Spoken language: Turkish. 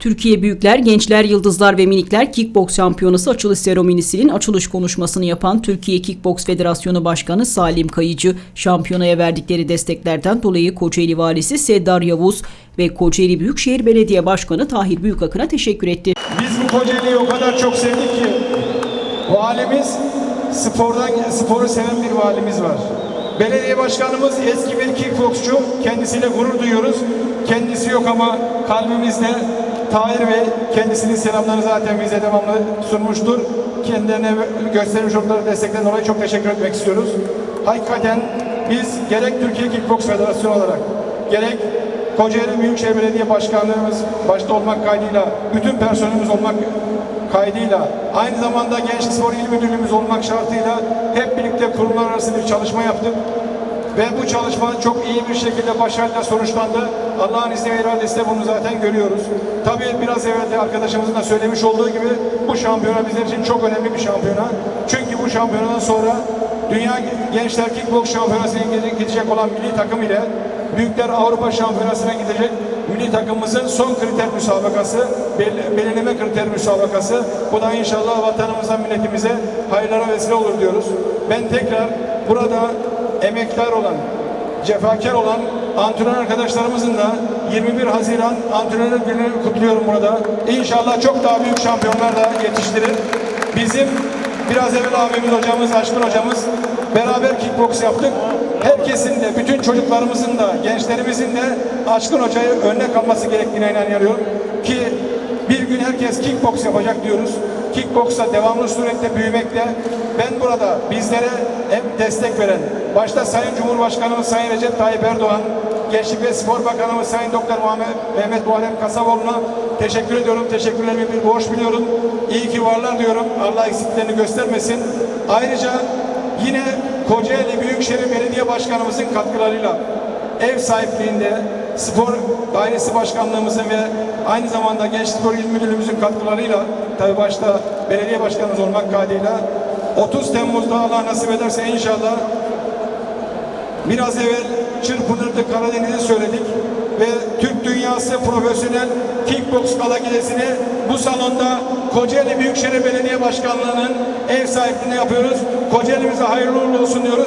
Türkiye Büyükler, Gençler, Yıldızlar ve Minikler Kickboks Şampiyonası açılış seremonisinin açılış konuşmasını yapan Türkiye Kickboks Federasyonu Başkanı Salim Kayıcı, şampiyonaya verdikleri desteklerden dolayı Kocaeli Valisi Seddar Yavuz ve Kocaeli Büyükşehir Belediye Başkanı Tahir Büyükakın'a teşekkür etti. Biz bu Kocaeli'yi o kadar çok sevdik ki valimiz spordan sporu seven bir valimiz var. Belediye başkanımız eski bir kickboksçu. Kendisiyle gurur duyuyoruz. Kendisi yok ama kalbimizde Tahir Bey kendisinin selamlarını zaten bize devamlı sunmuştur. Kendilerine göstermiş oldukları destekten dolayı çok teşekkür etmek istiyoruz. Hakikaten biz gerek Türkiye Kickboks Federasyonu olarak gerek Kocaeli Büyükşehir Belediye Başkanlığımız başta olmak kaydıyla bütün personelimiz olmak kaydıyla aynı zamanda Gençlik Spor İl Müdürlüğümüz olmak şartıyla hep birlikte kurumlar arası bir çalışma yaptık. Ve bu çalışma çok iyi bir şekilde başarıyla sonuçlandı. Allah'ın izni ve iradesiyle bunu zaten görüyoruz. Tabii biraz evvel de arkadaşımızın da söylemiş olduğu gibi bu şampiyona bizler için çok önemli bir şampiyona. Çünkü bu şampiyonadan sonra Dünya Gençler Kickboks Şampiyonası'na gidecek olan milli takım ile Büyükler Avrupa Şampiyonası'na gidecek milli takımımızın son kriter müsabakası, bel- belirleme kriter müsabakası. Bu da inşallah vatanımıza, milletimize hayırlara vesile olur diyoruz. Ben tekrar burada emektar olan, cefakar olan antrenör arkadaşlarımızın da 21 Haziran antrenör gününü kutluyorum burada. İnşallah çok daha büyük şampiyonlar da yetiştirir. Bizim biraz evvel abimiz hocamız, Aşkın hocamız beraber kickboks yaptık. Herkesin de, bütün çocuklarımızın da, gençlerimizin de Aşkın hocayı örnek alması gerektiğine inanıyorum. Ki bir gün herkes kickboks yapacak diyoruz. Kickboksa devamlı surette büyümekte. Ben burada bizlere hem destek veren, başta Sayın Cumhurbaşkanımız Sayın Recep Tayyip Erdoğan, Gençlik ve Spor Bakanımız Sayın Doktor Muhammed Mehmet Muharrem Kasaboğlu'na teşekkür ediyorum. Teşekkürlerimi bir borç biliyorum. İyi ki varlar diyorum. Allah eksiklerini göstermesin. Ayrıca yine Kocaeli Büyükşehir Belediye Başkanımızın katkılarıyla ev sahipliğinde spor dairesi başkanlığımızın ve aynı zamanda Genç Spor İl Müdürlüğümüzün katkılarıyla tabi başta belediye başkanımız olmak kaydıyla 30 Temmuz'da Allah nasip ederse inşallah biraz evvel çırpınırdı Karadeniz'i söyledik ve Türk dünyası profesyonel kickboks gala gecesini bu salonda Kocaeli Büyükşehir Belediye Başkanlığı'nın ev sahipliğini yapıyoruz. Kocaeli'mize hayırlı uğurlu olsun diyoruz.